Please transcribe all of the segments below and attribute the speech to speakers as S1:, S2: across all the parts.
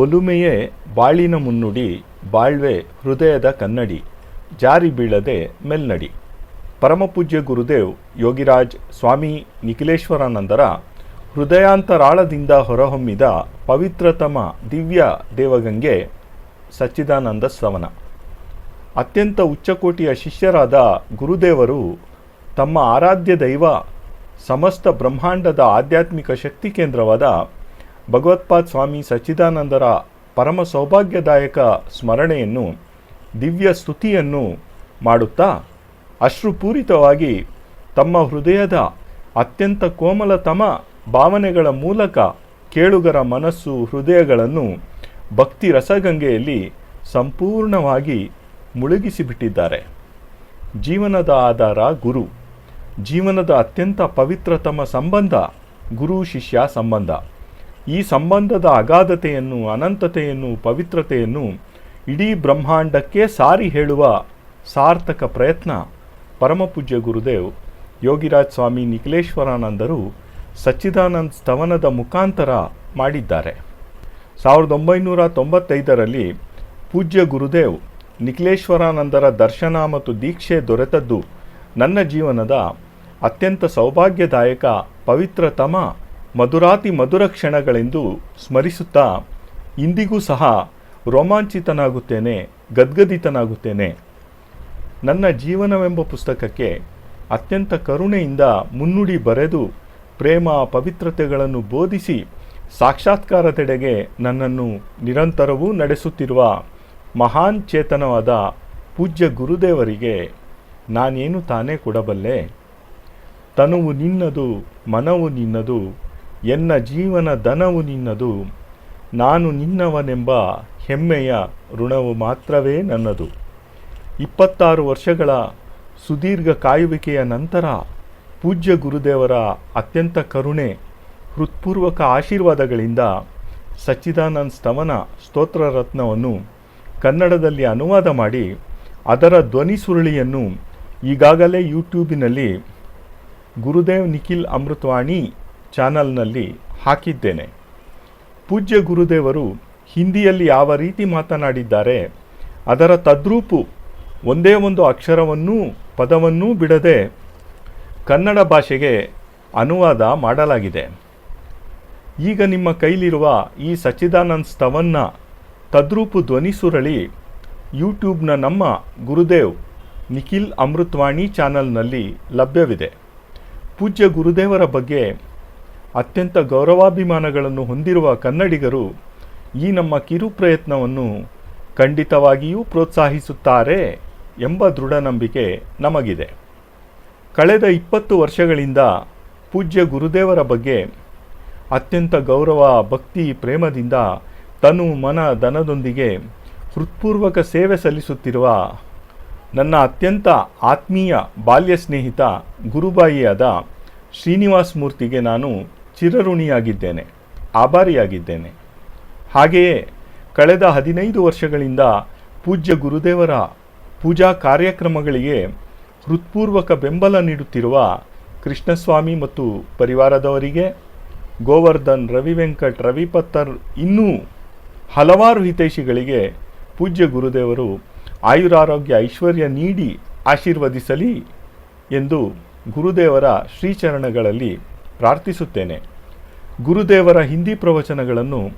S1: ಒಲುಮೆಯೇ ಬಾಳಿನ ಮುನ್ನುಡಿ, ಬಾಳ್ವೆ ಹೃದಯದ ಕನ್ನಡಿ, ಜಾರಿ ಬೀಳದೆ ಮೆಲ್ನಡಿ. ಪರಮಪೂಜ್ಯ ಗುರುದೇವ್, ಯೋಗಿರಾಜ್, ಸ್ವಾಮಿ ನಿಖಿಲೇಶ್ವರಾನಂದರ ಹೃದಯಾಂತರಾಳದಿಂದ ಹೊರಹೊಮ್ಮಿದ ಪವಿತ್ರತಮ ದಿವ್ಯ ದೇವಗಂಗೆ ಸಚ್ಚಿದಾನಂದ ಸವನ ಅತ್ಯಂತ ಉಚ್ಚಕೋಟಿಯ ಶಿಷ್ಯರಾದ ಗುರುದೇವರು ತಮ್ಮ ಆರಾಧ್ಯ ದೈವ, ಸಮಸ್ತ ಬ್ರಹ್ಮಾಂಡದ ಆಧ್ಯಾತ್ಮಿಕ ಶಕ್ತಿ ಕೇಂದ್ರವಾದ ಭಗವತ್ಪಾದ್ ಸ್ವಾಮಿ ಸಚ್ಚಿದಾನಂದರ ಪರಮ ಸೌಭಾಗ್ಯದಾಯಕ ಸ್ಮರಣೆಯನ್ನು, ದಿವ್ಯ ಸ್ತುತಿಯನ್ನು ಮಾಡುತ್ತಾ ಅಶ್ರುಪೂರಿತವಾಗಿ ತಮ್ಮ ಹೃದಯದ ಅತ್ಯಂತ ಕೋಮಲತಮ ಭಾವನೆಗಳ ಮೂಲಕ ಕೇಳುಗರ ಮನಸ್ಸು, ಹೃದಯಗಳನ್ನು ಭಕ್ತಿ ರಸಗಂಗೆಯಲ್ಲಿ ಸಂಪೂರ್ಣವಾಗಿ ಮುಳುಗಿಸಿಬಿಟ್ಟಿದ್ದಾರೆ. ಜೀವನದ ಆಧಾರ ಗುರು. ಜೀವನದ ಅತ್ಯಂತ ಪವಿತ್ರತಮ ಸಂಬಂಧ ಗುರು, ಶಿಷ್ಯ, ಸಂಬಂಧ. ಈ ಸಂಬಂಧದ ಅಗಾಧತೆಯನ್ನು, ಅನಂತತೆಯನ್ನು, ಪವಿತ್ರತೆಯನ್ನು ಇಡೀ ಬ್ರಹ್ಮಾಂಡಕ್ಕೆ ಸಾರಿ ಹೇಳುವ ಸಾರ್ಥಕ ಪ್ರಯತ್ನ ಪರಮಪೂಜ್ಯ ಗುರುದೇವ್, ಯೋಗಿರಾಜ್ ಸ್ವಾಮಿ ನಿಖಿಲೇಶ್ವರಾನಂದರು ಸಚ್ಚಿದಾನಂದ್ ಸ್ತವನದ ಮುಖಾಂತರ ಮಾಡಿದ್ದಾರೆ. ಸಾವಿರದ ಒಂಬೈನೂರ ತೊಂಬತ್ತೈದರಲ್ಲಿ ಪೂಜ್ಯ ಗುರುದೇವ್ ನಿಖಿಲೇಶ್ವರಾನಂದರ ದರ್ಶನ ಮತ್ತು ದೀಕ್ಷೆ ದೊರೆತದ್ದು ನನ್ನ ಜೀವನದ ಅತ್ಯಂತ ಸೌಭಾಗ್ಯದಾಯಕ ಪವಿತ್ರತಮ ಮಧುರಾತಿ ಮಧುರ ಕ್ಷಣಗಳೆಂದು ಸ್ಮರಿಸುತ್ತಾ ಇಂದಿಗೂ ಸಹ ರೋಮಾಂಚಿತನಾಗುತ್ತೇನೆ, ಗದ್ಗದಿತನಾಗುತ್ತೇನೆ. ನನ್ನ ಜೀವನವೆಂಬ ಪುಸ್ತಕಕ್ಕೆ ಅತ್ಯಂತ ಕರುಣೆಯಿಂದ ಮುನ್ನುಡಿ ಬರೆದು ಪ್ರೇಮ ಪವಿತ್ರತೆಗಳನ್ನು ಬೋಧಿಸಿ ಸಾಕ್ಷಾತ್ಕಾರದೆಡೆಗೆ ನನ್ನನ್ನು ನಿರಂತರವೂ ನಡೆಸುತ್ತಿರುವ ಮಹಾನ್ ಚೇತನವಾದ ಪೂಜ್ಯ ಗುರುದೇವರಿಗೆ ನಾನೇನು ತಾನೇ ಕೊಡಬಲ್ಲೆ? ತನುವು ನಿನ್ನದು, ಮನವು ನಿನ್ನದು ಎನ್ನ ಜೀವನ ಧನವು ನಿನ್ನದು, ನಾನು ನಿನ್ನವನೆಂಬ ಹೆಮ್ಮೆಯ ಋಣವು ಮಾತ್ರವೇ ನನ್ನದು. ಇಪ್ಪತ್ತಾರು ವರ್ಷಗಳ ಸುದೀರ್ಘ ಕಾಯುವಿಕೆಯ ನಂತರ ಪೂಜ್ಯ ಗುರುದೇವರ ಅತ್ಯಂತ ಕರುಣೆ, ಹೃತ್ಪೂರ್ವಕ ಆಶೀರ್ವಾದಗಳಿಂದ ಸಚ್ಚಿದಾನಂದ್ ಸ್ತವನ ಸ್ತೋತ್ರ ರತ್ನವನ್ನು ಕನ್ನಡದಲ್ಲಿ ಅನುವಾದ ಮಾಡಿ ಅದರ ಧ್ವನಿ ಸುರುಳಿಯನ್ನು ಈಗಾಗಲೇ ಯೂಟ್ಯೂಬಿನಲ್ಲಿ ಗುರುದೇವ್ ನಿಖಿಲ್ ಅಮೃತವಾಣಿ ಚಾನಲ್ನಲ್ಲಿ ಹಾಕಿದ್ದೇನೆ. ಪೂಜ್ಯ ಗುರುದೇವರು ಹಿಂದಿಯಲ್ಲಿ ಯಾವ ರೀತಿ ಮಾತನಾಡಿದ್ದಾರೆ, ಅದರ ತದ್ರೂಪು ಒಂದೇ ಒಂದು ಅಕ್ಷರವನ್ನೂ ಪದವನ್ನೂ ಬಿಡದೆ ಕನ್ನಡ ಭಾಷೆಗೆ ಅನುವಾದ ಮಾಡಲಾಗಿದೆ. ಈಗ ನಿಮ್ಮ ಕೈಲಿರುವ ಈ ಸಚ್ಚಿದಾನಂದ್ ಸ್ತವನ್ನ ತದ್ರೂಪು ಧ್ವನಿ ಸುರಳಿ ಯೂಟ್ಯೂಬ್ನ ನಮ್ಮ ಗುರುದೇವ್ ನಿಖಿಲ್ ಅಮೃತವಾಣಿ ಚಾನಲ್ನಲ್ಲಿ ಲಭ್ಯವಿದೆ. ಪೂಜ್ಯ ಗುರುದೇವರ ಬಗ್ಗೆ ಅತ್ಯಂತ ಗೌರವಾಭಿಮಾನಗಳನ್ನು ಹೊಂದಿರುವ ಕನ್ನಡಿಗರು ಈ ನಮ್ಮ ಕಿರು ಪ್ರಯತ್ನವನ್ನು ಖಂಡಿತವಾಗಿಯೂ ಪ್ರೋತ್ಸಾಹಿಸುತ್ತಾರೆ ಎಂಬ ದೃಢ ನಂಬಿಕೆ ನಮಗಿದೆ. ಕಳೆದ ಇಪ್ಪತ್ತು ವರ್ಷಗಳಿಂದ ಪೂಜ್ಯ ಗುರುದೇವರ ಬಗ್ಗೆ ಅತ್ಯಂತ ಗೌರವ, ಭಕ್ತಿ, ಪ್ರೇಮದಿಂದ ತನು ಮನ ಧನದೊಂದಿಗೆ ಹೃತ್ಪೂರ್ವಕ ಸೇವೆ ಸಲ್ಲಿಸುತ್ತಿರುವ ನನ್ನ ಅತ್ಯಂತ ಆತ್ಮೀಯ ಬಾಲ್ಯ ಸ್ನೇಹಿತ ಗುರುಬಾಯಿಯಾದ ಶ್ರೀನಿವಾಸ್ ಮೂರ್ತಿಗೆ ನಾನು ಚಿರಋಣಿಯಾಗಿದ್ದೇನೆ, ಆಭಾರಿಯಾಗಿದ್ದೇನೆ. ಹಾಗೆಯೇ ಕಳೆದ ಹದಿನೈದು ವರ್ಷಗಳಿಂದ ಪೂಜ್ಯ ಗುರುದೇವರ ಪೂಜಾ ಕಾರ್ಯಕ್ರಮಗಳಿಗೆ ಹೃತ್ಪೂರ್ವಕ ಬೆಂಬಲ ನೀಡುತ್ತಿರುವ ಕೃಷ್ಣಸ್ವಾಮಿ ಮತ್ತು ಪರಿವಾರದವರಿಗೆ ಗೋವರ್ಧನ್ ರವಿ ವೆಂಕಟ್ ರವಿ ಪತ್ತರ್ ಇನ್ನೂ ಹಲವಾರು ಹಿತೈಷಿಗಳಿಗೆ ಪೂಜ್ಯ ಗುರುದೇವರು ಆಯುರಾರೋಗ್ಯ ಐಶ್ವರ್ಯ ನೀಡಿ ಆಶೀರ್ವದಿಸಲಿ ಎಂದು ಗುರುದೇವರ ಶ್ರೀಚರಣಗಳಲ್ಲಿ ಪ್ರಾರ್ಥಿಸುತ್ತೇನೆ. ಗುರುದೇವರ ಹಿಂದಿ ಪ್ರವಚನಗಳನ್ನು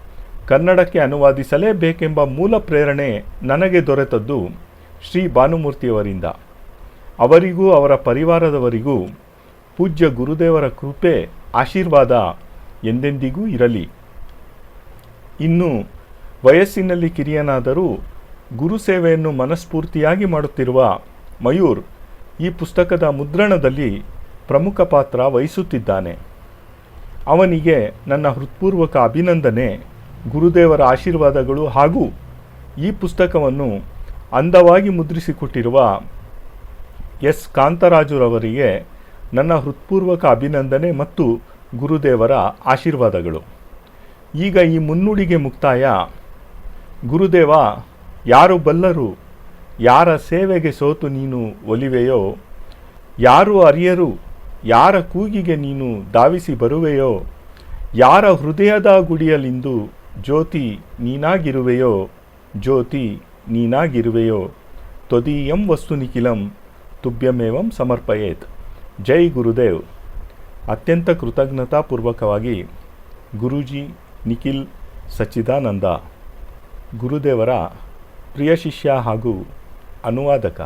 S1: ಕನ್ನಡಕ್ಕೆ ಅನುವಾದಿಸಲೇಬೇಕೆಂಬ ಮೂಲ ಪ್ರೇರಣೆ ನನಗೆ ದೊರೆತದ್ದು ಶ್ರೀ ಭಾನುಮೂರ್ತಿಯವರಿಂದ. ಅವರಿಗೂ ಅವರ ಪರಿವಾರದವರಿಗೂ ಪೂಜ್ಯ ಗುರುದೇವರ ಕೃಪೆ, ಆಶೀರ್ವಾದ ಎಂದೆಂದಿಗೂ ಇರಲಿ. ಇನ್ನು ವಯಸ್ಸಿನಲ್ಲಿ ಕಿರಿಯನಾದರೂ ಗುರು ಸೇವೆಯನ್ನು ಮನಸ್ಫೂರ್ತಿಯಾಗಿ ಮಾಡುತ್ತಿರುವ ಮಯೂರ್ ಈ ಪುಸ್ತಕದ ಮುದ್ರಣದಲ್ಲಿ ಪ್ರಮುಖ ಪಾತ್ರ ವಹಿಸುತ್ತಿದ್ದಾನೆ. ಅವನಿಗೆ ನನ್ನ ಹೃತ್ಪೂರ್ವಕ ಅಭಿನಂದನೆ, ಗುರುದೇವರ ಆಶೀರ್ವಾದಗಳು ಹಾಗೂ ಈ ಪುಸ್ತಕವನ್ನು ಅಂದವಾಗಿ ಮುದ್ರಿಸಿಕೊಟ್ಟಿರುವ ಎಸ್. ಕಾಂತರಾಜುರವರಿಗೆ ನನ್ನ ಹೃತ್ಪೂರ್ವಕ ಅಭಿನಂದನೆ ಮತ್ತು ಗುರುದೇವರ ಆಶೀರ್ವಾದಗಳು. ಈಗ ಈ ಮುನ್ನುಡಿಗೆ ಮುಕ್ತಾಯ. ಗುರುದೇವ ಯಾರು ಬಲ್ಲರು ಯಾರ ಸೇವೆಗೆ ಸೋತು ನೀನು ಒಲಿವೆಯೋ, ಯಾರು ಅರಿಯರು ಯಾರ ಕೂಗಿಗೆ ನೀನು ಧಾವಿಸಿ ಬರುವೆಯೋ, ಯಾರ ಹೃದಯದ ಗುಡಿಯಲಿಂದು ಜ್ಯೋತಿ ನೀನಾಗಿರುವೆಯೋ ಜ್ಯೋತಿ ನೀನಾಗಿರುವೆಯೋ ತ್ವದೀಯಂ ವಸ್ತು ನಿಖಿಲಂ ತುಭ್ಯಮೇವಂ ಸಮರ್ಪಯೇತ್. ಜೈ ಗುರುದೇವ್. ಅತ್ಯಂತ ಕೃತಜ್ಞತಾಪೂರ್ವಕವಾಗಿ ಗುರೂಜಿ ನಿಖಿಲ್ ಸಚ್ಚಿದಾನಂದ, ಗುರುದೇವರ ಪ್ರಿಯ ಶಿಷ್ಯ ಹಾಗೂ ಅನುವಾದಕ.